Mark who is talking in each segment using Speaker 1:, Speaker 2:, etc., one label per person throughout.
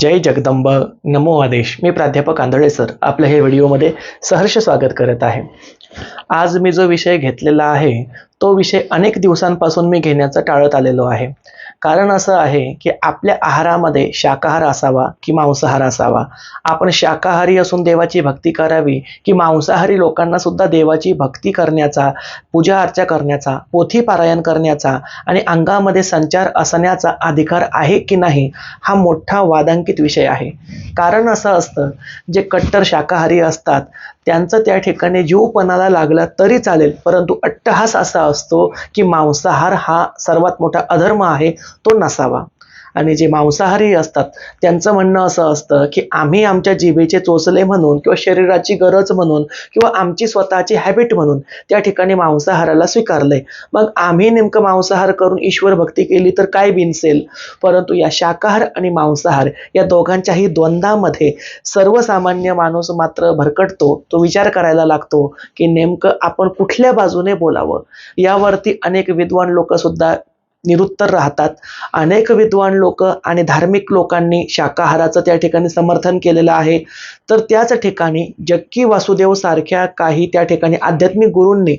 Speaker 1: जय जगदंब. नमो आदेश. मी प्राध्यापक आंधळे सर. आपल्या हे व्हिडिओमध्ये सहर्ष स्वागत करत आहे. आज मी जो विषय घेतलेला आहे तो विषय अनेक दिवसांपासून मी घेण्याचा टाळत आलेलो आहे. कारण असं आहे की आपल्या आहारामध्ये शाकाहार असावा की मांसाहार असावा. आपण शाकाहारी असून देवाची भक्ती करावी की मांसाहारी लोकांना सुद्धा देवाची भक्ती करण्याचा पूजा अर्चा करण्याचा पोथी पारायण करण्याचा आणि अंगामध्ये संचार असण्याचा अधिकार आहे की नाही हा मोठा वादांकित विषय आहे. कारण असं असतं जे कट्टर शाकाहारी असतात त्यांचं त्या ठिकाणी जीवपणाला लागला तरी चालेल परंतु अट्टहास असा असतो की मांसाहार हा सर्वात मोठा अधर्म आहे तो नसावा. आणि जे मांसाहारी असतात त्यांचं म्हणणं असं असतं की आम्ही आमच्या जिभेचे चोचले म्हणून किंवा शरीराची गरज म्हणून किंवा आमची स्वतःची हॅबिट म्हणून त्या ठिकाणी मांसाहाराला स्वीकारलंय. मग आम्ही नेमकं मांसाहार करून ईश्वर भक्ती केली तर काय बिनसेल? परंतु या शाकाहार आणि मांसाहार या दोघांच्याही द्वंद्वामध्ये सर्वसामान्य माणूस मात्र भरकटतो तो विचार करायला लागतो की नेमकं आपण कुठल्या बाजूने बोलावं? यावरती अनेक विद्वान लोक सुद्धा निरुत्तर राहतात. अनेक विद्वान लोक आणि धार्मिक लोकांनी शाकाहाराचं त्या ठिकाणी समर्थन केलेलं आहे. तर त्याच ठिकाणी जक्की वासुदेव सारख्या काही त्या ठिकाणी आध्यात्मिक गुरूंनी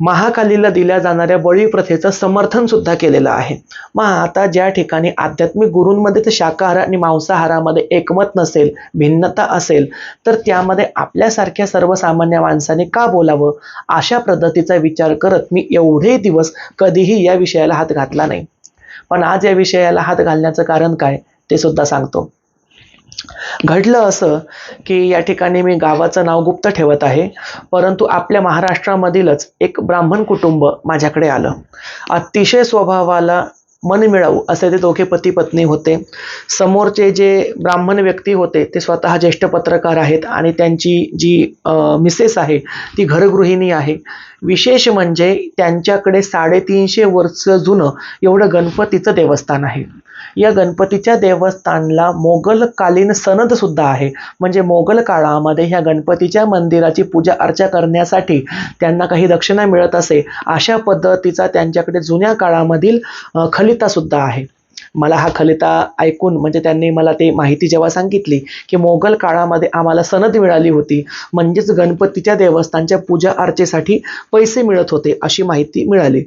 Speaker 1: महाकालीला दिल्या जाणाऱ्या बळी प्रथेचं समर्थन सुद्धा केलेलं आहे. मग आता ज्या ठिकाणी आध्यात्मिक गुरूंमध्ये तर शाकाहार आणि मांसाहारामध्ये एकमत नसेल भिन्नता असेल तर त्यामध्ये आपल्यासारख्या सर्वसामान्य माणसाने का बोलावं? अशा पद्धतीचा विचार करत मी एवढे दिवस कधीही या विषयाला हात घातला नाही. पण आज या विषयाला हात घालण्याचं कारण काय ते सुद्धा सांगतो. घडलं असं की या ठिकाणी मी गावाचं नाव गुप्त ठेवत आहे परंतु आपल्या महाराष्ट्रामधीलच एक ब्राह्मण कुटुंब माझ्याकडे आलं. अतिशय स्वभावाला मन मिळावू असे ते दोघे पती पत्नी होते. समोरचे जे ब्राह्मण व्यक्ती होते ते स्वतः ज्येष्ठ पत्रकार आहेत आणि त्यांची जी मिसेस आहे ती घरगृहिणी आहे. विशेष म्हणजे त्यांच्याकडे साडेतीनशे वर्ष जुनं एवढं गणपतीचं देवस्थान आहे. या गणपतीच्या देवस्थानला मोगलकालीन सनद सुद्धा आहे. म्हणजे मोगल काळामध्ये ह्या गणपतीच्या मंदिराची पूजा अर्चा करण्यासाठी त्यांना काही दक्षिणा मिळत असे. अशा पद्धतीचा त्यांच्याकडे जुन्या काळामधील खलितासुद्धा आहे. मला हा खलिता ऐकून म्हणजे त्यांनी मला ते माहिती जेव्हा सांगितली की मोगल काळामध्ये आम्हाला सनद मिळाली होती. म्हणजेच गणपतीच्या देवस्थानच्या पूजा अर्चेसाठी पैसे मिळत होते अशी माहिती मिळाली.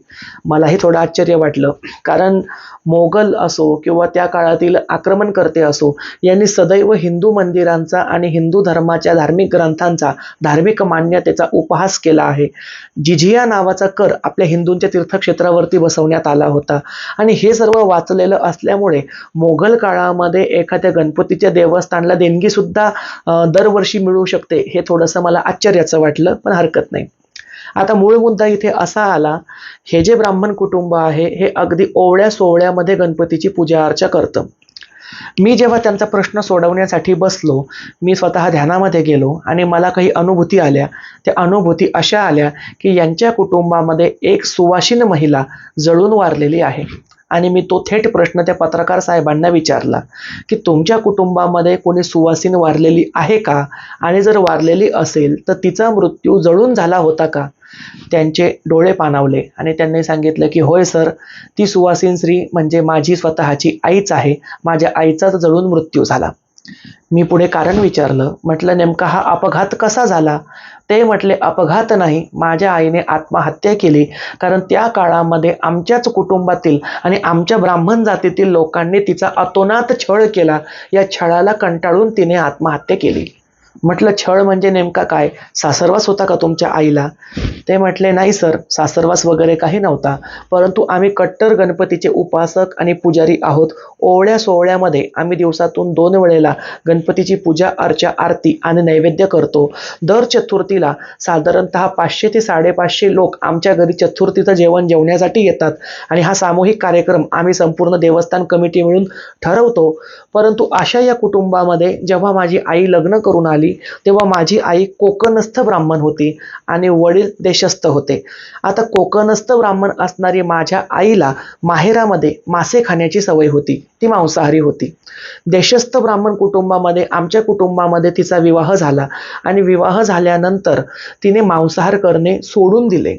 Speaker 1: मलाही थोडं आश्चर्य वाटलं. कारण मोगल असो किंवा त्या काळातील आक्रमणकर्ते असो यांनी सदैव हिंदू मंदिरांचा आणि हिंदू धर्माच्या धार्मिक ग्रंथांचा धार्मिक मान्यतेचा उपहास केला आहे. जिझिया नावाचा कर आपल्या हिंदूंच्या तीर्थक्षेत्रावरती बसवण्यात आला होता. आणि हे सर्व वाचलेलं असल्यामुळे मोगल काळामध्ये एखाद्या गणपतीच्या देवस्थानला देणगीसुद्धा दरवर्षी मिळू शकते हे थोडंसं मला आश्चर्याचं वाटलं पण हरकत नाही. आता मूळ मुद्दा इथे असा आला हे जे ब्राह्मण कुटुंब आहे हे अगदी ओवळ्या सोहळ्यामध्ये गणपतीची पूजा अर्चा करतं. मी जेव्हा त्यांचा प्रश्न सोडवण्यासाठी बसलो मी स्वतः ध्यानामध्ये गेलो आणि मला काही अनुभूती आल्या. त्या अनुभूती अशा आल्या की यांच्या कुटुंबामध्ये एक सुवासीन महिला जळून वारलेली आहे. आणि मी तो थेट प्रश्न त्या पत्रकार साहेबांना विचारला की तुमच्या कुटुंबामध्ये कोणी सुवासिन वारलेली आहे का? आणि जर वारलेली असेल तर तिचा मृत्यू जळून झाला होता का? त्यांचे डोळे पाणावले आणि त्यांनी सांगितलं की होय सर ती सुवासीन स्त्री म्हणजे माझी स्वतःची आईच आहे. माझ्या आईचाच जळून मृत्यू झाला. मी पुढे कारण विचारलं म्हटलं नेमका हा अपघात कसा झाला? ते म्हटले अपघात नाही. माझ्या आईने आत्महत्या केली. कारण त्या काळामध्ये आमच्याच कुटुंबातील आणि आमच्या ब्राह्मण जातीतील लोकांनी तिचा अतोनात छळ केला. या छळाला कंटाळून तिने आत्महत्या केली. म्हटलं छळ म्हणजे नेमका काय? सासरवास होता का तुमच्या आईला? ते म्हटले नाही सर सासरवास वगैरे काही नव्हता. परंतु आम्ही कट्टर गणपतीचे उपासक आणि पुजारी आहोत. ओवळ्या सोहळ्यामध्ये आम्ही दिवसातून दोन वेळेला गणपतीची पूजा अर्चा आरती आणि नैवेद्य करतो. दर चतुर्थीला साधारणतः पाचशे ते साडेपाचशे लोक आमच्या घरी चतुर्थीचं जेवण जेवण्यासाठी येतात आणि हा सामूहिक कार्यक्रम आम्ही संपूर्ण देवस्थान कमिटी मिळून ठरवतो. परंतु अशा या कुटुंबामध्ये जेव्हा माझी आई लग्न करून आली तेव्हा माझी आई कोकणस्थ ब्राह्मण होती आणि वडील देशस्थ होते. आता कोकणस्थ ब्राह्मण असणारी माझ्या आईला माहेरामध्ये मासे खाण्याची सवय होती. ती मांसाहारी होती. देशस्थ ब्राह्मण कुटुंबामध्ये आमच्या कुटुंबामध्ये तिचा विवाह झाला आणि विवाह झाल्यानंतर तिने मांसाहार करणे सोडून दिले.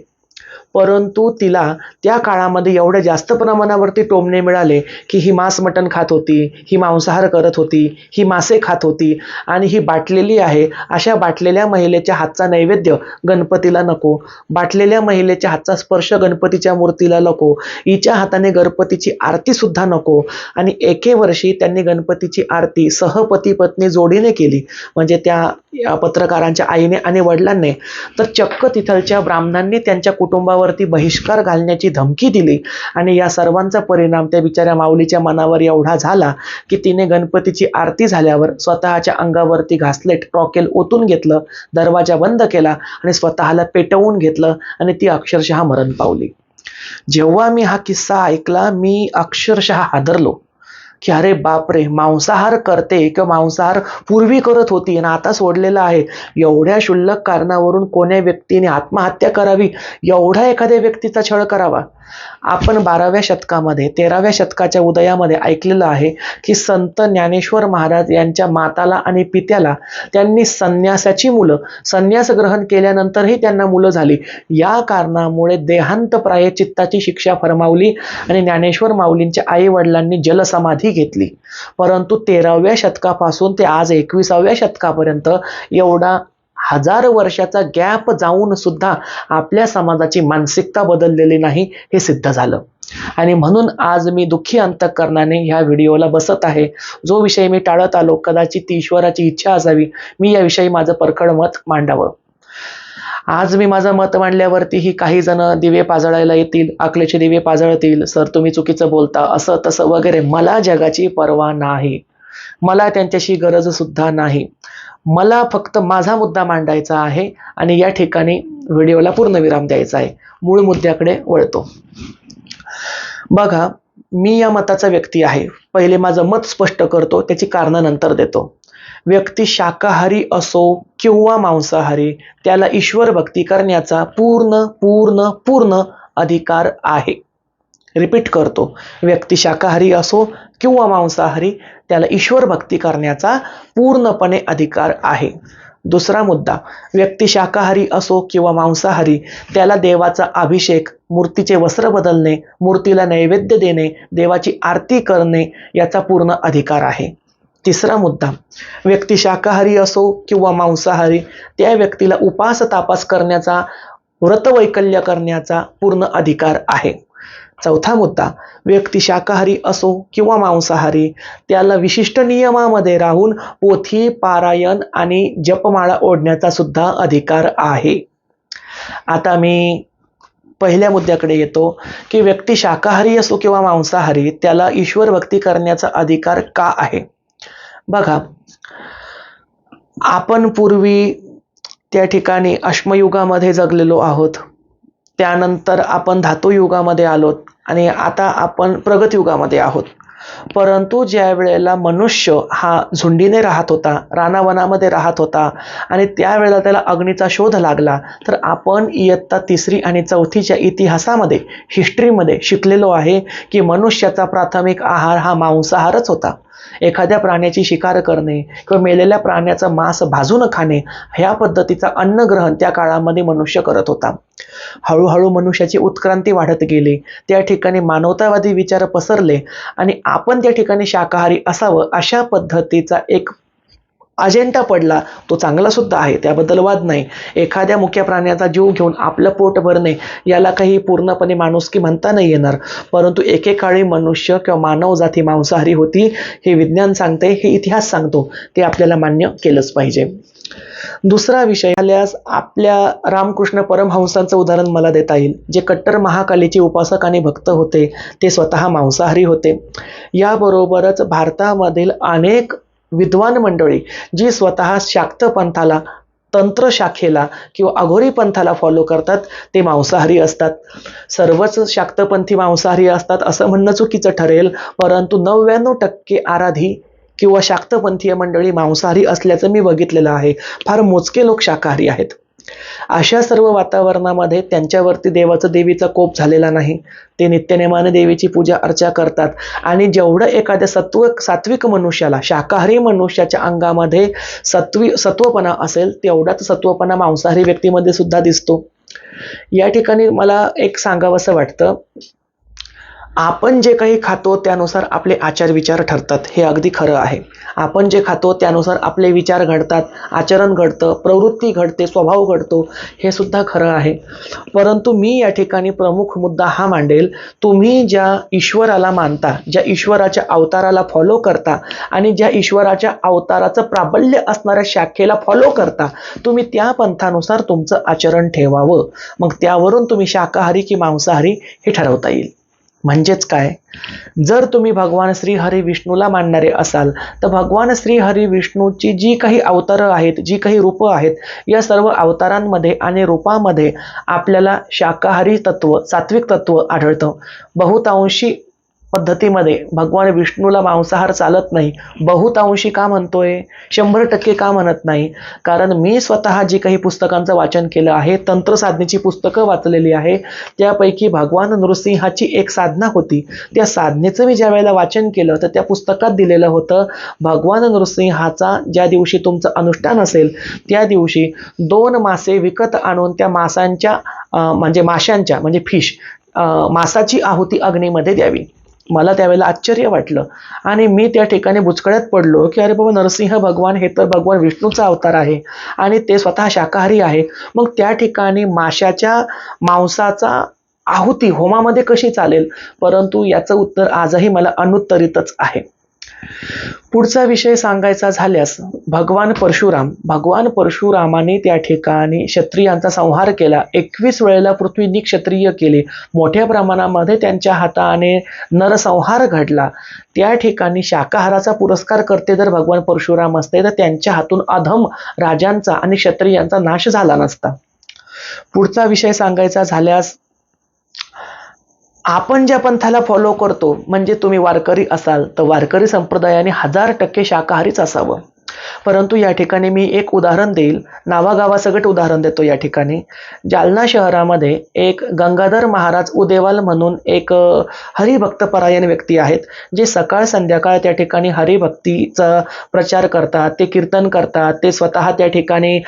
Speaker 1: परंतु तिला त्या काळामध्ये एवढ्या जास्त प्रमाणावरती टोमणे मिळाले की ही मांस मटण खात होती ही मांसाहार करत होती ही मासे खात होती आणि ही बाटलेली आहे. अशा बाटलेल्या महिलेच्या हातचा नैवेद्य गणपतीला नको. बाटलेल्या महिलेच्या हातचा स्पर्श गणपतीच्या मूर्तीला नको. हिच्या हाताने गणपतीची आरतीसुद्धा नको. आणि एके वर्षी त्यांनी गणपतीची आरती सहपती पत्नी जोडीने केली. म्हणजे त्या पत्रकारांच्या आईने आणि वडिलांनी तर चक्क तिथलच्या ब्राह्मणांनी त्यांच्या कुटुंबावरती बहिष्कार घालण्याची धमकी दिली. आणि या सर्वांचा परिणाम त्या बिचाऱ्या माऊलीच्या मनावर एवढा झाला की तिने गणपतीची आरती झाल्यावर स्वतःच्या अंगावरती घासलेट रॉकेल ओतून घेतलं दरवाजा बंद केला आणि स्वतःला पेटवून घेतलं आणि ती अक्षरशः मरण पावली. जेव्हा मी हा किस्सा ऐकला मी अक्षरशः हादरलो. की अरे बापरे मांसाहार करते किंवा मांसाहार पूर्वी करत होती आणि आता सोडलेला आहे. एवढ्या क्षुल्लक कारणावरून कोण्या व्यक्तीने आत्महत्या करावी? एवढा एखाद्या व्यक्तीचा छळ करावा? आपण बाराव्या शतकामध्ये तेराव्या शतकाच्या उदयामध्ये ऐकलेलं आहे की संत ज्ञानेश्वर महाराज यांच्या माताला आणि पित्याला त्यांनी संन्यासाची मुलं संन्यास ग्रहण केल्यानंतरही त्यांना मुलं झाली. या कारणामुळे देहांतप्राय चित्ताची शिक्षा फरमावली आणि ज्ञानेश्वर माऊलींच्या आई वडिलांनी जलसमाधी घेतली. परंतु तेराव्या शतकापासून ते आज एकविसाव्या शतकापर्यंत एवढा हजार वर्षाचा गॅप जाऊन सुद्धा आपल्या समाजाची मानसिकता बदललेली नाही हे सिद्ध झालं. आणि म्हणून आज मी दुःखी अंतकरणाने ह्या व्हिडिओला बसत आहे. जो विषय मी टाळत आलो कदाचित ती ईश्वराची इच्छा असावी मी याविषयी माझं परखड मत मांडावं. आज मी माझं मत मांडल्यावरतीही काही जण दिवे पाजळायला येतील अकलेचे दिवे पाजळतील सर तुम्ही चुकीचं बोलता असं तसं वगैरे मला जगाची पर्वा नाही. मला त्यांच्याशी गरज सुद्धा नाही. मला फक्त माझा मुद्दा मांडायचा आहे आणि या ठिकाणी व्हिडिओला पूर्णविराम द्यायचा आहे. मूळ मुद्द्याकडे वळतो. बघा मी या मताचा व्यक्ती आहे. पहिले माझं मत स्पष्ट करतो त्याची कारणं नंतर देतो. व्यक्ती शाकाहारी असो किंवा मांसाहारी त्याला ईश्वर भक्ती करण्याचा पूर्ण पूर्ण पूर्ण अधिकार आहे. रिपीट करतो. व्यक्ती शाकाहारी असो किंवा मांसाहारी त्याला ईश्वर भक्ती करण्याचा पूर्णपणे अधिकार आहे. दुसरा मुद्दा व्यक्ती शाकाहारी असो किंवा मांसाहारी त्याला देवाचा अभिषेक मूर्तीचे वस्त्र बदलणे मूर्तीला नैवेद्य देणे देवाची आरती करणे याचा पूर्ण अधिकार आहे. तिसरा मुद्दा व्यक्ती शाकाहारी असो किंवा मांसाहारी त्या व्यक्तीला उपास तापास करण्याचा व्रतवैकल्य करण्याचा पूर्ण अधिकार आहे. चौथा मुद्दा व्यक्ती शाकाहारी असो किंवा मांसाहारी त्याला विशिष्ट नियमामध्ये राहून पोथी पारायण आणि जपमाळा ओढण्याचा सुद्धा अधिकार आहे. आता मी पहिल्या मुद्द्याकडे येतो की व्यक्ती शाकाहारी असो किंवा मांसाहारी त्याला ईश्वर भक्ती करण्याचा अधिकार का आहे? बघा आपण पूर्वी त्या ठिकाणी अश्मयुगामध्ये जगलेलो आहोत. त्यानंतर आपण धातुयुगामध्ये आलोत. आणि आता आपण प्रगतयुगामध्ये आहोत. परंतु ज्या वेळेला मनुष्य हा झुंडीने राहत होता रानावनामध्ये राहत होता आणि त्यावेळेला त्याला अग्नीचा शोध लागला तर आपण इयत्ता तिसरी आणि चौथीच्या इतिहासामध्ये हिस्ट्रीमध्ये शिकलेलो आहे की मनुष्याचा प्राथमिक आहार हा मांसाहारच होता. एखाद्या प्राण्याची शिकार करणे किंवा मेलेल्या प्राण्याचा मांस भाजून खाणे ह्या पद्धतीचा अन्नग्रहण त्या काळामध्ये मनुष्य करत होता. हळूहळू मनुष्याची उत्क्रांती वाढत गेली. त्या ठिकाणी मानवतावादी विचार पसरले आणि आपण त्या ठिकाणी शाकाहारी असावं अशा पद्धतीचा एक अजेंडा पडला तो चांगला सुद्धा आहे त्याबद्दल वाद नाही. एखाद्या मुख्य प्राण्याचा जीव घेऊन आपलं पोट भरणे याला काही पूर्णपणे माणुसकी म्हणता नाही येणार. परंतु एकेकाळी मनुष्य किंवा मानव जाती मांसाहारी होती हे विज्ञान सांगते हे इतिहास सांगतो ते आपल्याला मान्य केलंच पाहिजे. दुसरा विषय आल्यास आपल्या रामकृष्ण परमहंसांचं उदाहरण मला देता येईल. जे कट्टर महाकालीचे उपासक आणि भक्त होते ते स्वतः मांसाहारी होते. याबरोबरच भारतामधील अनेक विद्वान मंडळी जी स्वतः शाक्त पंथाला तंत्र शाखेला किंवा अघोरी पंथाला फॉलो करतात ते मांसाहारी असतात. सर्वच शाक्तपंथी मांसाहारी असतात असं म्हणणं चुकीचं ठरेल. परंतु नव्याण्णव टक्के आराधी किंवा शाक्तपंथीय मंडळी मांसाहारी असल्याचं मी बघितलेलं आहे. फार मोजके लोक शाकाहारी आहेत. अशा सर्व वातावरणामध्ये त्यांच्यावरती देवाचं देवीचा कोप झालेला नाही. ते नित्यनेमाने देवीची पूजा अर्चा करतात. आणि जेवढं एखाद्या सत्व सात्विक मनुष्याला शाकाहारी मनुष्याच्या अंगामध्ये सत्वी सत्वपणा असेल तेवढाच सत्वपणा मांसाहारी व्यक्तीमध्ये सुद्धा दिसतो. या ठिकाणी मला एक सांगावंसं वाटतं. आपण जे काही खातो त्यानुसार आपले आचार विचार ठरतात हे अगदी खरं आहे. आपण जे खातो त्यानुसार आपले विचार घडतात आचरण घडतं प्रवृत्ती घडते स्वभाव घडतो हे सुद्धा खरं आहे. परंतु मी या ठिकाणी प्रमुख मुद्दा हा मांडेल तुम्ही ज्या ईश्वराला मानता ज्या ईश्वराच्या अवताराला फॉलो करता आणि ज्या ईश्वराच्या अवताराचं प्राबल्य असणाऱ्या शाखेला फॉलो करता तुम्ही त्या पंथानुसार तुमचं आचरण ठेवावं. मग त्यावरून तुम्ही शाकाहारी की मांसाहारी हे ठरवता येईल. म्हणजेच काय? जर तुम्ही भगवान श्री हरी विष्णूला मानणारे असाल तर भगवान श्री हरी विष्णूची जी काही अवतारं आहेत जी काही रूपं आहेत या सर्व अवतारांमध्ये आणि रूपामध्ये आपल्याला शाकाहारी तत्व सात्विक तत्व आढळतं. बहुतांशी पद्धतीमध्ये भगवान विष्णूला मांसाहार चालत नाही. बहुतांशी का म्हणतोय? शंभर टक्के का म्हणत नाही? कारण मी स्वतः जी काही पुस्तकांचं वाचन केलं आहे तंत्रसाधनेची पुस्तकं वाचलेली आहे त्यापैकी भगवान नृसिंहाची एक साधना होती. त्या साधनेचं मी ज्या वेळेला वाचन केलं तर त्या पुस्तकात दिलेलं होतं भगवान नृसिंहाचा ज्या दिवशी तुमचं अनुष्ठान असेल त्या दिवशी दोन मासे विकत आणून त्या मासांच्या म्हणजे माशांच्या म्हणजे फिश मासाची आहुती अग्नीमध्ये द्यावी. मला त्यावेळेला आश्चर्य वाटलं. आणि मी त्या ठिकाणी बुचकळ्यात पडलो की अरे बाबा नरसिंह भगवान हे तर भगवान विष्णूचा अवतार आहे आणि ते स्वतः शाकाहारी आहे. मग त्या ठिकाणी माशाच्या मांसाचा आहुती होमामध्ये कशी चालेल? परंतु याचं उत्तर आजही मला अनुत्तरितच आहे. पुढचा विषय सांगायचा झाल्यास भगवान परशुराम भगवान परशुरामाने त्या ठिकाणी क्षत्रियांचा संहार केला. एकवीस वेळेला पृथ्वींनी क्षत्रिय केले. मोठ्या प्रमाणामध्ये त्यांच्या हाताने नरसंहार घडला. त्या ठिकाणी शाकाहाराचा पुरस्कार करते जर भगवान परशुराम असते तर त्यांच्या हातून अधम राजांचा आणि क्षत्रियांचा नाश झाला नसता. पुढचा विषय सांगायचा झाल्यास आपण ज्या पंथाला फॉलो करतो म्हणजे तुम्ही वारकरी असाल तर वारकरी संप्रदायाने हजार टक्के शाकाहारीच असावं. परंतु या ठिकाणी मी एक उदाहरण देईल. नावागावासकट उदाहरण देतो या ठिकाणी. जालना शहरामध्ये एक गंगाधर महाराज उदेवाल म्हणून एक हरिभक्तपरायण व्यक्ती आहेत जे सकाळ संध्याकाळ त्या ठिकाणी हरिभक्तीचा प्रचार करतात ते कीर्तन करतात ते स्वतः त्या ठिकाणी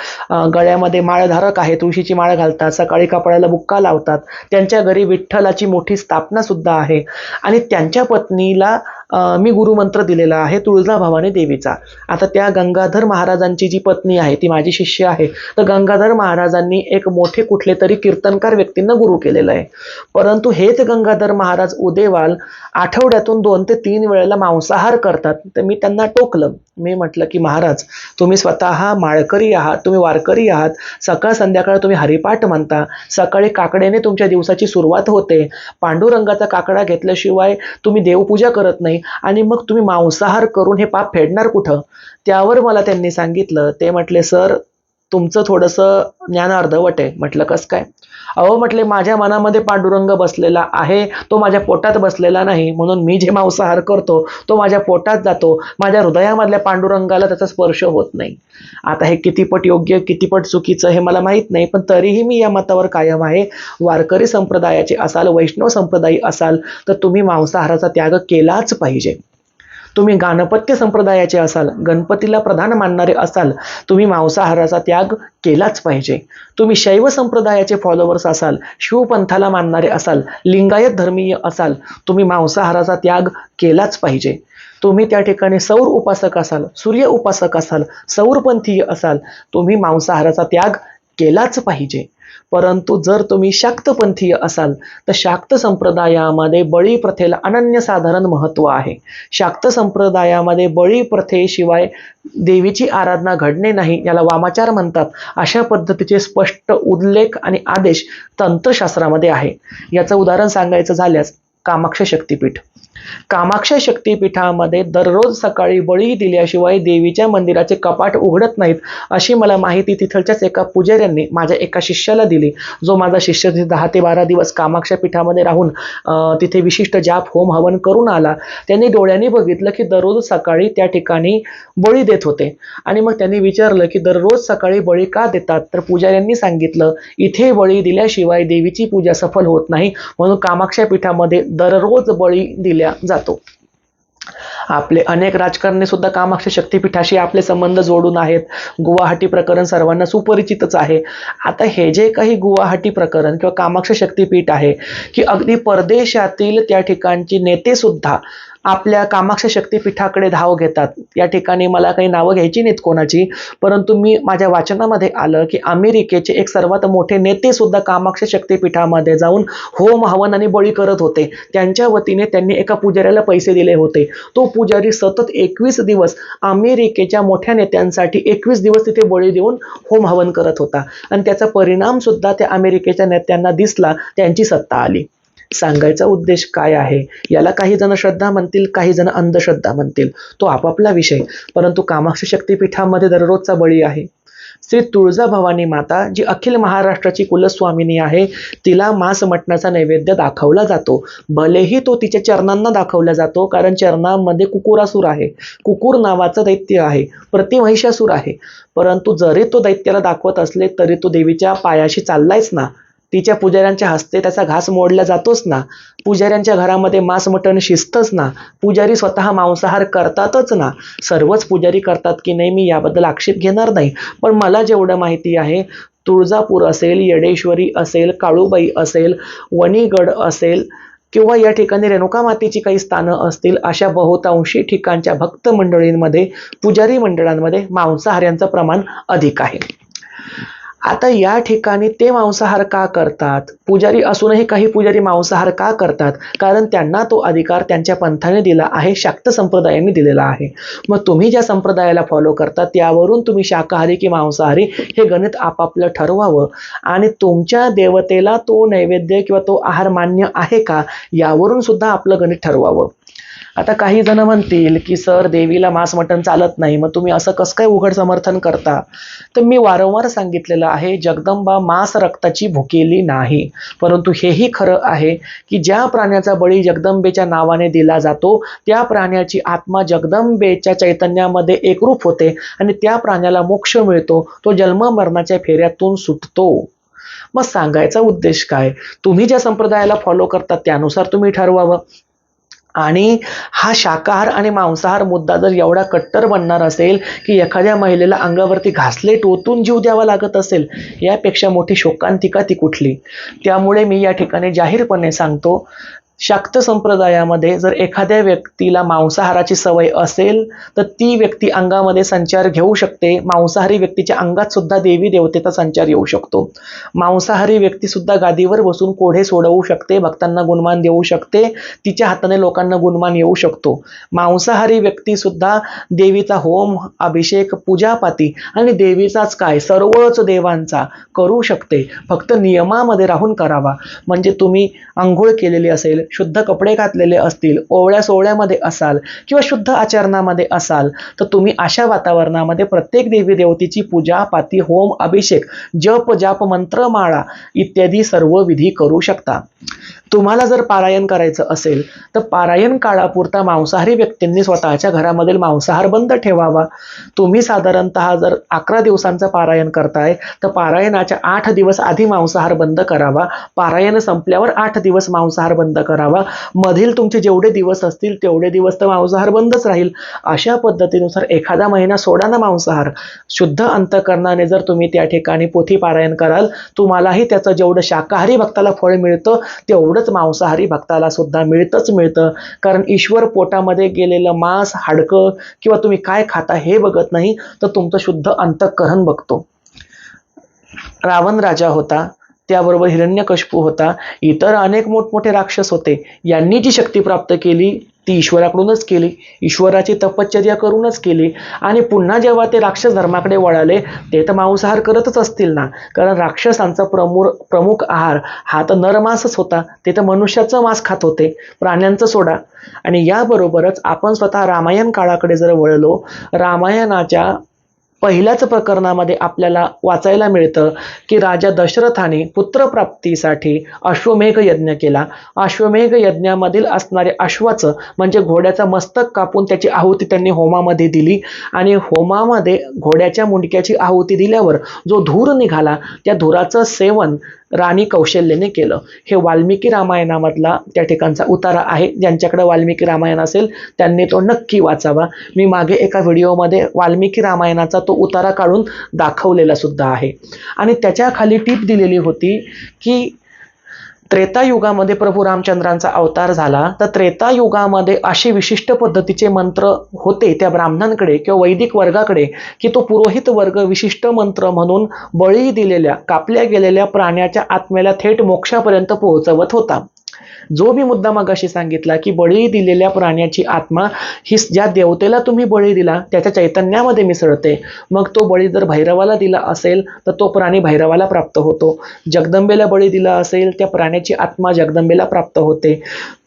Speaker 1: गळ्यामध्ये माळधारक आहे तुळशीची माळ घालतात सकाळी कपड्याला बुक्का लावतात. त्यांच्या घरी विठ्ठलाची मोठी स्थापनासुद्धा आहे. आणि त्यांच्या पत्नीला मी गुरुमंत्र दिलेला आहे तुळजाभवानी देवीचा. आता त्या गंगाधर महाराजांची जी पत्नी आहे ती माझी शिष्य आहे. तर गंगाधर महाराजांनी एक मोठे कुठले तरी कीर्तनकार व्यक्तींना गुरु केलेलं आहे. परंतु हेच गंगाधर महाराज उदेवाल आठवड्यातून दोन ते तीन वेळेला मांसाहार करतात. तर मी त्यांना टोकलं. मी म्हटलं की महाराज तुम्ही स्वतः माळकरी आहात तुम्ही वारकरी आहात. सकाळ संध्याकाळ तुम्ही हरिपाठ म्हणता. सकाळी काकड्याने तुमच्या दिवसाची सुरुवात होते. पांडुरंगाचा काकडा घेतल्याशिवाय तुम्ही देवपूजा करत नाही. आणि मग तुम्ही मांसाहार करून हे पाप फेडणार कुठं? त्यावर मला त्यांनी सांगितलं. ते म्हटले सर तुमचं थोडंसं ज्ञान अर्धवट आहे. म्हटलं कसं काय? अहो म्हटले माझ्या मनामध्ये पांडुरंग बसलेला आहे. तो माझ्या पोटात बसलेला नाही. म्हणून मी जे मांसाहार करतो तो माझ्या पोटात जातो. माझ्या हृदयामधल्या पांडुरंगाला त्याचा स्पर्श होत नाही. आता हे कितीपट योग्य कितीपट चुकीचं हे मला माहीत नाही पण तरीही मी या मतावर कायम आहे. वारकरी संप्रदायाचे असाल वैष्णव संप्रदायी असाल तर तुम्ही मांसाहाराचा त्याग केलाच पाहिजे. तुम्ही गाणपत्य संप्रदायाचे असाल गणपतीला प्रधान मानणारे असाल तुम्ही मांसाहाराचा त्याग केलाच पाहिजे. तुम्ही शैव संप्रदायाचे फॉलोअर्स असाल शिवपंथाला मानणारे असाल लिंगायत धर्मीय असाल तुम्ही मांसाहाराचा त्याग केलाच पाहिजे. तुम्ही त्या ठिकाणी सौर उपासक असाल सूर्य उपासक असाल सौरपंथीय असाल तुम्ही मांसाहाराचा त्याग केलाच पाहिजे. परंतु जर तुम्ही शाक्तपंथीय असाल तर शाक्त संप्रदायामध्ये बळी प्रथेला अनन्यसाधारण महत्त्व आहे. शाक्त संप्रदायामध्ये बळी प्रथेशिवाय देवीची आराधना घडणे नाही याला वामाचार म्हणतात. अशा पद्धतीचे स्पष्ट उल्लेख आणि आदेश तंत्रशास्त्रामध्ये आहे. याचं उदाहरण सांगायचं झाल्यास कामाक्ष शक्तीपीठ कामाक्षा शक्तीपीठामध्ये दररोज सकाळी बळी दिल्याशिवाय देवीच्या मंदिराचे कपाट उघडत नाहीत अशी मला माहिती तिथलच्याच एका पुजाऱ्यांनी माझ्या एका शिष्याला दिली. जो माझा शिष्य तिथे दहा ते बारा दिवस कामाक्षा पीठामध्ये राहून तिथे विशिष्ट जाप होम हवन करून आला. त्यांनी डोळ्यांनी बघितलं की दररोज सकाळी त्या ठिकाणी बळी देत होते. आणि मग त्यांनी विचारलं की दररोज सकाळी बळी का देतात? तर पुजाऱ्यांनी सांगितलं इथे बळी दिल्याशिवाय देवीची पूजा सफल होत नाही. म्हणून कामाक्षा पीठामध्ये दररोज बळी दिल्या जातो. आपले अनेक राजकारणी सुद्धा कामाक्ष शक्तीपीठाशी आपले संबंध जोडून आहेत. गुवाहाटी प्रकरण सर्वांना सुपरिचितच आहे. आता हे जे काही गुवाहाटी प्रकरण किंवा कामाक्ष शक्तीपीठ आहे की अगदी परदेशातील त्या ठिकाणची नेते सुद्धा आपल्या कामाक्ष शक्तीपीठाकडे धाव घेतात. या ठिकाणी मला काही नावं घ्यायची नाहीत कोणाची परंतु मी माझ्या वाचनामध्ये आलं की अमेरिकेचे एक सर्वात मोठे नेते सुद्धा कामाक्ष शक्तीपीठामध्ये जाऊन होम हवन आणि बळी करत होते. त्यांच्या वतीने त्यांनी एका पुजाऱ्याला पैसे दिले होते. तो पुजारी सतत एकवीस दिवस अमेरिकेच्या मोठ्या नेत्यांसाठी एकवीस दिवस तिथे बळी देऊन होम हवन करत होता. आणि त्याचा परिणाम सुद्धा त्या अमेरिकेच्या नेत्यांना दिसला त्यांची सत्ता आली. सांगायचा उद्देश काय आहे? याला काही जण श्रद्धा म्हणतील काही जण अंधश्रद्धा म्हणतील. तो आपापला विषय. परंतु कामाक्षी शक्तीपीठामध्ये दररोजचा बळी आहे. श्री तुळजा भवानी माता जी अखिल महाराष्ट्राची कुलस्वामिनी आहे तिला मांस मटणाचा नैवेद्य दाखवला जातो. भलेही तो तिच्या चरणांना दाखवला जातो कारण चरणांमध्ये कुकुरासूर आहे. कुकुर नावाचं दैत्य आहे. प्रतिमहिषासूर आहे. परंतु जरी तो दैत्याला दाखवत असले तरी तो देवीच्या पायाशी चाललायच ना. तिच्या पुजाऱ्यांच्या हस्ते त्याचा घास मोडला जातोच ना. पुजाऱ्यांच्या घरामध्ये मांस मटण शिस्तच ना. पुजारी स्वतः मांसाहार करतातच ना. सर्वच पुजारी करतात की नाही मी याबद्दल आक्षेप घेणार नाही. पण मला जेवढं माहिती आहे तुळजापूर असेल येडेश्वरी असेल काळूबाई असेल वणीगड असेल किंवा या ठिकाणी रेणुका मातेची काही स्थानं असतील अशा बहुतांशी ठिकाणच्या भक्त मंडळींमध्ये पुजारी मंडळांमध्ये मांसाहाऱ्यांचं प्रमाण अधिक आहे. आता या ठिकाणी ते मांसाहार का करतात? पुजारी असूनही काही पुजारी मांसाहार का करतात? कारण त्यांना तो अधिकार त्यांच्या पंथाने दिला आहे शाक्त संप्रदायाने दिलेला आहे. मग तुम्ही ज्या संप्रदायाला फॉलो करता त्यावरून तुम्ही शाकाहारी की मांसाहारी हे गणित आपापलं ठरवावं. आणि तुमच्या देवतेला तो नैवेद्य किंवा तो आहार मान्य आहे का? यावरून सुद्धा आपलं गणित ठरवावं. आता काही जण म्हणतील की सर देवीला मांस मटण चालत नाही. मग तुम्ही असं कसं काय उघड समर्थन करता? तर मी वारंवार सांगितलेलं आहे जगदंबा मांस रक्ताची भुकेली नाही. परंतु हेही खरं आहे की ज्या प्राण्याचा बळी जगदंबेच्या नावाने दिला जातो त्या प्राण्याची आत्मा जगदंबेच्या चैतन्यामध्ये एकरूप होते आणि त्या प्राण्याला मोक्ष मिळतो. तो जन्म मरणाच्या फेऱ्यातून सुटतो. मग सांगायचा उद्देश काय? तुम्ही ज्या संप्रदायाला फॉलो करता त्यानुसार तुम्ही ठरवावं. आणि हा शाकाहार आणि मांसाहार मुद्दा जर एवढा कट्टर बनणार असेल की एखाद्या महिलेला अंगावरती घासले टोतून जीव द्यावा लागत असेल यापेक्षा मोठी शोकांतिका ती कुठली? त्यामुळे मी या ठिकाणी जाहीरपणे सांगतो शाक्त संप्रदायामध्ये जर एखाद्या व्यक्तीला मांसाहाराची सवय असेल तर ती व्यक्ती अंगामध्ये संचार घेऊ शकते. मांसाहारी व्यक्तीच्या अंगात सुद्धा देवी देवतेचा संचार येऊ शकतो. मांसाहारी व्यक्ती सुद्धा गादीवर बसून कोढे सोडवू शकते भक्तांना गुणमान देऊ शकते तिच्या हाताने लोकांना गुणमान येऊ शकतो. मांसाहारी व्यक्ती सुद्धा देवीचा होम अभिषेक पूजापाती आणि देवीचाच काय सर्वच देवांचा करू शकते. फक्त नियमामध्ये राहून करावा. म्हणजे तुम्ही आंघोळ केलेली असेल शुद्ध कपडे घातलेले असतील ओवळ्या सोहळ्यामध्ये असाल किंवा शुद्ध आचरणामध्ये असाल तर तुम्ही अशा वातावरणामध्ये प्रत्येक देवी देवतेची पूजा पाती होम अभिषेक जप जाप मंत्रमाळा इत्यादी सर्व विधी करू शकता. तुम्हाला जर पारायण करायचं असेल तर पारायण काळापुरता मांसाहारी व्यक्तींनी स्वतःच्या घरामधील मांसाहार बंद ठेवावा. तुम्ही साधारणतः जर अकरा दिवसांचं पारायण करताय तर पारायणाच्या आठ दिवस आधी मांसाहार बंद करावा. पारायण संपल्यावर आठ दिवस मांसाहार बंद करावा. मधील तुमचे जेवढे दिवस असतील तेवढे दिवस तर मांसाहार बंदच राहील. अशा पद्धतीनुसार एखादा महिना सोडा ना मांसाहार. शुद्ध अंतकरणाने जर तुम्ही त्या ठिकाणी पोथी पारायण कराल तुम्हालाही त्याचं जेवढं शाकाहारी भक्ताला फळ मिळतं तेवढं तेवढंच मांसाहारी भक्ताला सुद्धा मिळतंच मिळतं. कारण ईश्वर पोटामध्ये गेलेलं मांस हाडकं किंवा तुम्ही काय खाता हे बघत नाही तर तुमचं शुद्ध अंतःकरण बघतो. रावण राजा होता त्याबरोबर हिरण्यकशपू होता इतर अनेक मोठमोठे राक्षस होते. यांनी जी शक्ती प्राप्त केली ती ईश्वराकडूनच केली. ईश्वराची तपश्चर्या करूनच केली. आणि पुन्हा जेव्हा ते राक्षस धर्माकडे वळाले ते तर मांसाहार करतच असतील ना? कारण राक्षसांचा प्रमुख प्रमुख आहार हा तर नरमांसच होता. ते तर मनुष्याचं मांस खात होते. प्राण्यांचं सोडा. आणि याबरोबरच आपण स्वतः रामायण काळाकडे जर वळलो रामायणाच्या पहिल्याच प्रकरणामध्ये आपल्याला वाचायला मिळतं की राजा दशरथाने पुत्रप्राप्तीसाठी अश्वमेघ यज्ञ केला. अश्वमेघ यज्ञामधील असणारे अश्वाचं म्हणजे घोड्याचं मस्तक कापून त्याची आहुती त्यांनी होमामध्ये दिली. आणि होमामध्ये घोड्याच्या मुंडक्याची आहुती दिल्यावर जो धूर निघाला त्या धुराचं सेवन राणी कौशल्यने केलं. हे वाल्मिकी रामायणामधला त्या ठिकाणचा उतारा आहे. ज्यांच्याकडे वाल्मिकी रामायण असेल त्यांनी तो नक्की वाचावा. मी मागे एका व्हिडिओमध्ये वाल्मिकी रामायणाचा तो उतारा काढून दाखवलेला सुद्धा आहे. आणि त्याच्याखाली टीप दिलेली होती की त्रेतायुगामध्ये प्रभू रामचंद्रांचा अवतार झाला. तर त्रेतायुगामध्ये असे विशिष्ट पद्धतीचे मंत्र होते त्या ब्राह्मणांकडे किंवा वैदिक वर्गाकडे की तो पुरोहित वर्ग विशिष्ट मंत्र म्हणून बळी दिलेल्या कापल्या गेलेल्या प्राण्याच्या आत्म्याला थेट मोक्षापर्यंत पोहोचवत होता. जो मी मुद्दा मगाशी सांगितला की बळी दिलेल्या प्राण्याची आत्मा ही ज्या देवतेला तुम्ही बळी दिला त्याच्या चैतन्यामध्ये मिसळते. मग तो बळी जर भैरवाला दिला असेल तर तो प्राणी भैरवाला प्राप्त होतो. जगदंबेला बळी दिला असेल त्या प्राण्याची आत्मा जगदंबेला प्राप्त होते.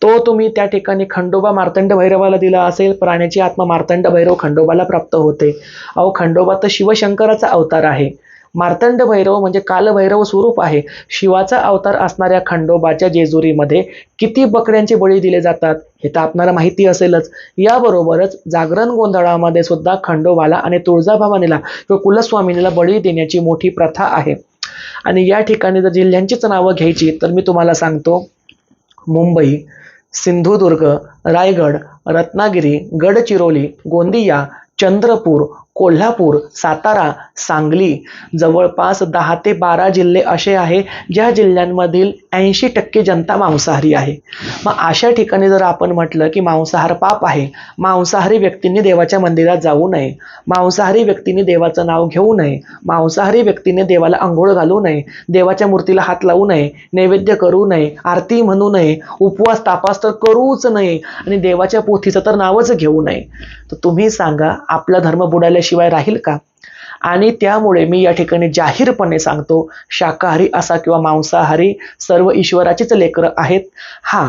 Speaker 1: तो तुम्ही त्या ठिकाणी खंडोबा मार्तंड भैरवाला दिला असेल प्राण्याची आत्मा मार्तंड भैरव खंडोबाला प्राप्त होते. अहो खंडोबा तर शिवशंकराचा अवतार आहे. मार्तंड भैरव म्हणजे कालभैरव स्वरूप आहे. शिवाचा अवतार असणाऱ्या खंडोबाच्या जेजुरीमध्ये किती बकऱ्यांचे बळी दिले जातात हे तर आपणाला माहिती असेलच. याबरोबरच जागरण गोंधळामध्ये सुद्धा खंडोबाला आणि तुळजाभवानीला किंवा कुलस्वामिनीला बळी देण्याची मोठी प्रथा आहे. आणि या ठिकाणी जर जिल्ह्यांचीच नावं घ्यायची तर मी तुम्हाला सांगतो मुंबई सिंधुदुर्ग रायगड रत्नागिरी गडचिरोली गोंदिया चंद्रपूर कोल्हापूर सातारा सांगली जवळपास दहा ते बारा जिल्हे असे आहे ज्या जिल्ह्यांमधील ऐंशी टक्के जनता मांसाहारी आहे. मग अशा ठिकाणी जर आपण म्हटलं की मांसाहार पाप आहे मांसाहारी व्यक्तींनी देवाच्या मंदिरात जाऊ नये मांसाहारी व्यक्तींनी देवाचं नाव घेऊ नये मांसाहारी व्यक्तीने देवाला आंघोळ घालू नये देवाच्या मूर्तीला हात लावू नये नैवेद्य करू नये आरती म्हणू नये उपवास तापास तर करूच नये आणि देवाच्या पोथीचं तर नावच घेऊ नये. तर तुम्ही सांगा आपला धर्म बुडाल्याशिवाय राहील का? आणि त्यामुळे मी या ठिकाणी जाहीरपणे सांगतो शाकाहारी असा किंवा मांसाहारी सर्व ईश्वराचीच लेकरं आहेत. हा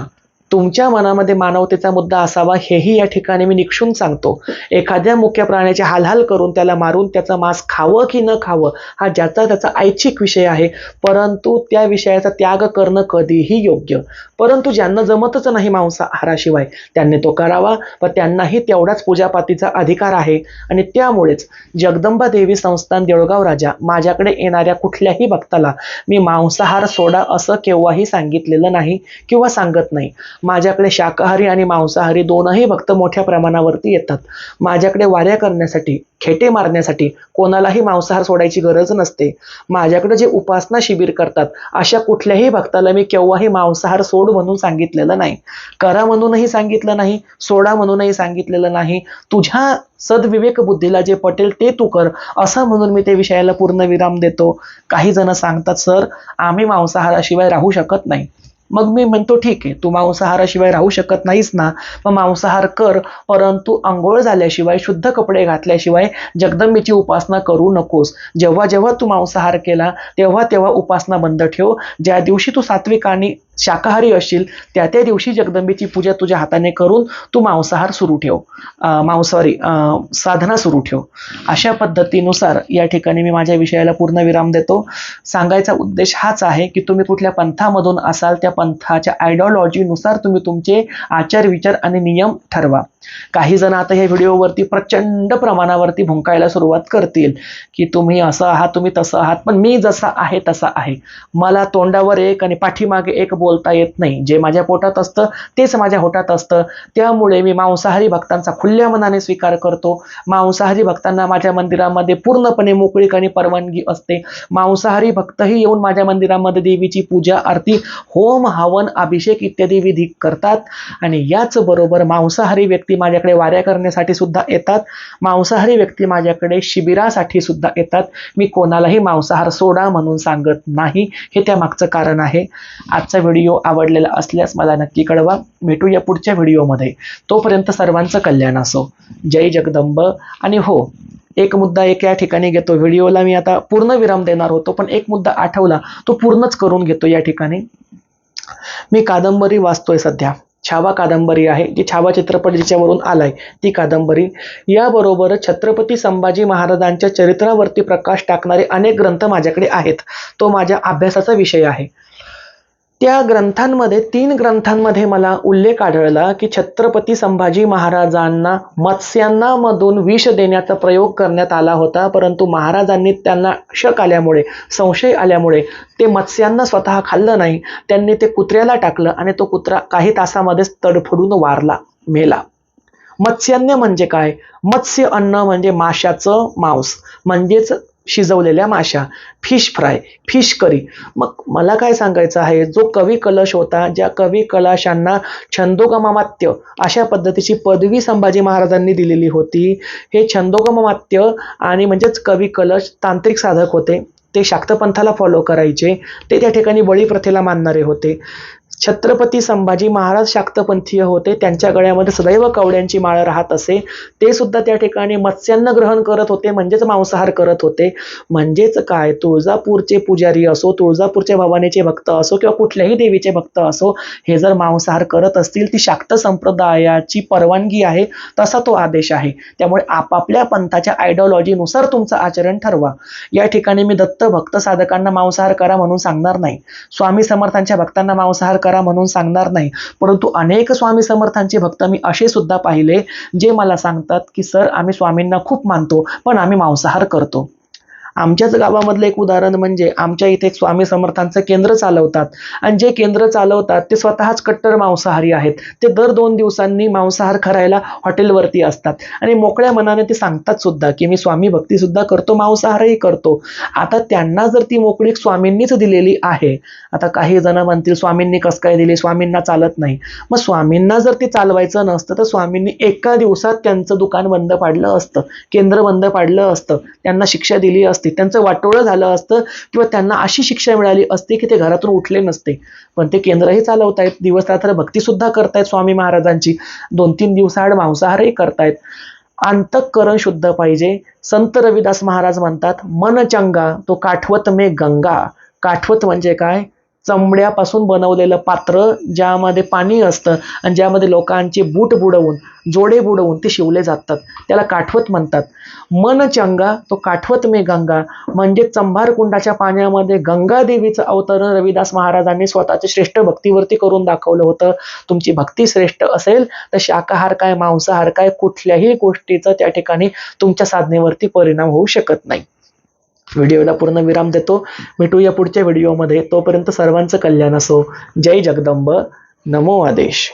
Speaker 1: तुमच्या मनामध्ये मानवतेचा मुद्दा असावा हेही या ठिकाणी मी निक्षून सांगतो. एखाद्या मुख्य प्राण्याचे हालहाल करून त्याला मारून त्याचं मांस खावं की न खावं हा ज्याचा त्याचा ऐच्छिक विषय आहे. परंतु त्या विषयाचा त्याग करणं कधीही योग्य. परंतु ज्यांना जमतच नाही मांसाहाराशिवाय त्यांनी तो करावा. पण त्यांनाही तेवढाच पूजापातीचा अधिकार आहे. आणि त्यामुळेच जगदंबा देवी संस्थान देऊळगाव राजा माझ्याकडे येणाऱ्या कुठल्याही भक्ताला मी मांसाहार सोडा असं केव्हाही सांगितलेलं नाही किंवा सांगत नाही. माझ्याकडे शाकाहारी आणि मांसाहारी दोनही भक्त मोठ्या प्रमाणावरती येतात. माझ्याकडे वाऱ्या करण्यासाठी खेटे मारण्यासाठी कोणालाही मांसाहार सोडायची गरज नसते. माझ्याकडे जे उपासना शिबिर करतात अशा कुठल्याही भक्ताला मी केव्हाही मांसाहार सोड म्हणून सांगितलेलं नाही. करा म्हणूनही सांगितलं नाही सोडा म्हणूनही सांगितलेलं नाही. तुझ्या सद्विवेक बुद्धीला जे पटेल ते तू कर असं म्हणून मी ते विषयाला पूर्ण विराम देतो. काही जण सांगतात सर आम्ही मांसाहाराशिवाय राहू शकत नाही. मग मी म्हणतो ठीक आहे तू मांसाहाराशिवाय राहू शकत नाहीस ना. मग मांसाहार कर परंतु आंघोळ झाल्याशिवाय शुद्ध कपडे घातल्याशिवाय जगदंबेची उपासना करू नकोस. जेव्हा जेव्हा तू मांसाहार केला तेव्हा तेव्हा उपासना बंद ठेव. ज्या दिवशी तू सात्विक आणि शाकाहारी असशील त्या त्या दिवशी जगदंबेची पूजा तुझ्या हाताने करून तू मांसाहार सुरू ठेव. मांसाहारी अं, साधना सुरू ठेव. अशा पद्धतीनुसार या ठिकाणी मी माझ्या विषयाला पूर्ण विराम देतो. सांगायचा उद्देश हाच आहे की तुम्ही कुठल्या पंथामधून असाल त्या पंथाच्या आयडिओलॉजीनुसार तुम्ही तुमचे आचार विचार आणि नियम ठरवा. काही जण आता या व्हिडिओवरती प्रचंड प्रमाणावरती भुंकायला सुरुवात करतील की तुम्ही असं आहात तुम्ही तसं आहात पण मी जसा आहे तसा आहे. मला तोंडावर एक आणि पाठीमागे एक बोल बोलता येत नाही. जे माझ्या पोटात असतं तेच माझ्या होटात असतं. त्यामुळे मी मांसाहारी भक्तांचा खुल्या मनाने स्वीकार करतो. मांसाहारी भक्तांना माझ्या मंदिरामध्ये पूर्णपणे मोकळीक आणि परवानगी असते. मांसाहारी भक्तही येऊन माझ्या मंदिरामध्ये देवीची पूजा आरती होम हवन अभिषेक इत्यादी विधी करतात. आणि याच बरोबर मांसाहारी व्यक्ती माझ्याकडे वाऱ्या करण्यासाठी सुद्धा येतात. मांसाहारी व्यक्ती माझ्याकडे शिबिरासाठी सुद्धा येतात. मी कोणालाही मांसाहार सोडा म्हणून सांगत नाही. हे त्या मागचं कारण आहे. आजचा व्हिडिओ आवडलेला असल्यास मला नक्की कळवा. भेटूया पुढच्या व्हिडिओमध्ये तोपर्यंत सर्वांचं कल्याण असो. जय जगदंब. आणि हो एक मुद्दा एक या ठिकाणी घेतो. व्हिडिओला मी आता पूर्ण विराम देणार होतो पण एक मुद्दा आठवला तो पूर्णच करून घेतो या ठिकाणी. मी कादंबरी वाचतोय सध्या. छावा कादंबरी आहे जी छावा चित्रपट जिच्यावरून आलाय ती कादंबरी. याबरोबर छत्रपती संभाजी महाराजांच्या चरित्रावरती प्रकाश टाकणारे अनेक ग्रंथ माझ्याकडे आहेत. तो माझ्या अभ्यासाचा विषय आहे. त्या ग्रंथांमध्ये तीन ग्रंथांमध्ये मला उल्लेख आढळला की छत्रपती संभाजी महाराजांना मत्स्यांना मधून विष देण्याचा प्रयोग करण्यात आला होता. परंतु महाराजांनी त्यांना शक आल्यामुळे संशय आल्यामुळे ते मत्स्यांना स्वतः खाल्लं नाही. त्यांनी ते कुत्र्याला टाकलं आणि तो कुत्रा काही तासामध्येच तडफडून वारला मेला. मत्स्यान्न म्हणजे काय? मत्स्य अन्न म्हणजे माशाचं मांस. म्हणजेच शिजवलेल्या माशा फिश फ्राय फिश करी मग मला काय सांगायचं आहे? जो कवी कलश होता ज्या कवी कलाशांना छंदोगममात्य अशा पद्धतीची पदवी संभाजी महाराजांनी दिलेली होती. हे छंदोगममात्य आणि म्हणजेच कवी कलश तांत्रिक साधक होते. ते शाक्तपंथाला फॉलो करायचे. ते त्या ठिकाणी बळी प्रथेला मानणारे होते. छत्रपती संभाजी महाराज शाक्तपंथीय होते. त्यांच्या गळ्यामध्ये सदैव कवड्यांची माळ राहत असे. ते सुद्धा त्या ठिकाणी मत्स्यान्न ग्रहण करत होते म्हणजेच मांसाहार करत होते. म्हणजेच काय? तुळजापूरचे पुजारी असो तुळजापूरच्या भवानीचे भक्त असो किंवा कुठल्याही देवीचे भक्त असो हे जर मांसाहार करत असतील ती शाक्त संप्रदायाची परवानगी आहे तसा तो आदेश आहे. त्यामुळे आपापल्या पंथाच्या आयडिओलॉजीनुसार तुमचं आचरण ठरवा. या ठिकाणी मी दत्त भक्त साधकांना मांसाहार करा म्हणून सांगणार नाही. स्वामी समर्थांच्या भक्तांना मांसाहार करा म्हणून सांगणार नाही. परंतु अनेक स्वामी समर्थांचे भक्त मी असे सुद्धा पाहिले जे मला सांगतात की सर आम्ही स्वामींना खूप मानतो पण आम्ही मांसाहार करतो. आमच्याच गावामधलं एक उदाहरण म्हणजे आमच्या इथे एक स्वामी समर्थांचं केंद्र चालवतात. आणि जे केंद्र चालवतात ते स्वतःच कट्टर मांसाहारी आहेत. ते दर दोन दिवसांनी मांसाहार करायला हॉटेलवरती असतात. आणि मोकळ्या मनाने ते सांगतात सुद्धा की मी स्वामी भक्ती सुद्धा करतो मांसाहारही करतो. आता त्यांना जर ती मोकळीक स्वामींनीच दिलेली आहे आता काही जण म्हणतील स्वामींनी कसं काय दिली? स्वामींना चालत नाही. मग स्वामींना जर ते चालवायचं नसतं तर स्वामींनी एका दिवसात त्यांचं दुकान बंद पाडलं असतं केंद्र बंद पाडलं असतं त्यांना शिक्षा दिली असती. त्यांचं वाटोळं झालं असतं किंवा त्यांना अशी शिक्षा मिळाली असते की ते घरातून उठले नसते. पण ते केंद्रही चालवतायत. दिवस रात्र भक्ती सुद्धा करतायत स्वामी महाराजांची. दोन तीन दिवसाआड मांसाहारही करतायत. अंतःकरण शुद्ध पाहिजे. संत रविदास महाराज म्हणतात मन चंगा तो काठवत मे गंगा. काठवत म्हणजे काय? चमड्यापासून बनवलेलं पात्र ज्यामध्ये पाणी असतं आणि ज्यामध्ये लोकांचे बूट बुडवून जोडे बुडवून ते शिवले जातात. त्याला काठवत म्हणतात. मन चंगा तो काठवत मे गंगा. म्हणजे चंभार कुंडाच्या पाण्यामध्ये गंगा देवीचं अवतरण रविदास महाराजांनी स्वतःच्या श्रेष्ठ भक्तीवरती करून दाखवलं होतं. तुमची भक्ती श्रेष्ठ असेल तर शाकाहार काय मांसाहार काय कुठल्याही गोष्टीचा त्या ठिकाणी तुमच्या साधनेवरती परिणाम होऊ शकत नाही. व्हिडिओला पूर्ण विराम देतो. भेटूया पुढच्या व्हिडिओमध्ये. तोपर्यंत सर्वांचं कल्याण असो. जय जगदंब. नमो आदेश.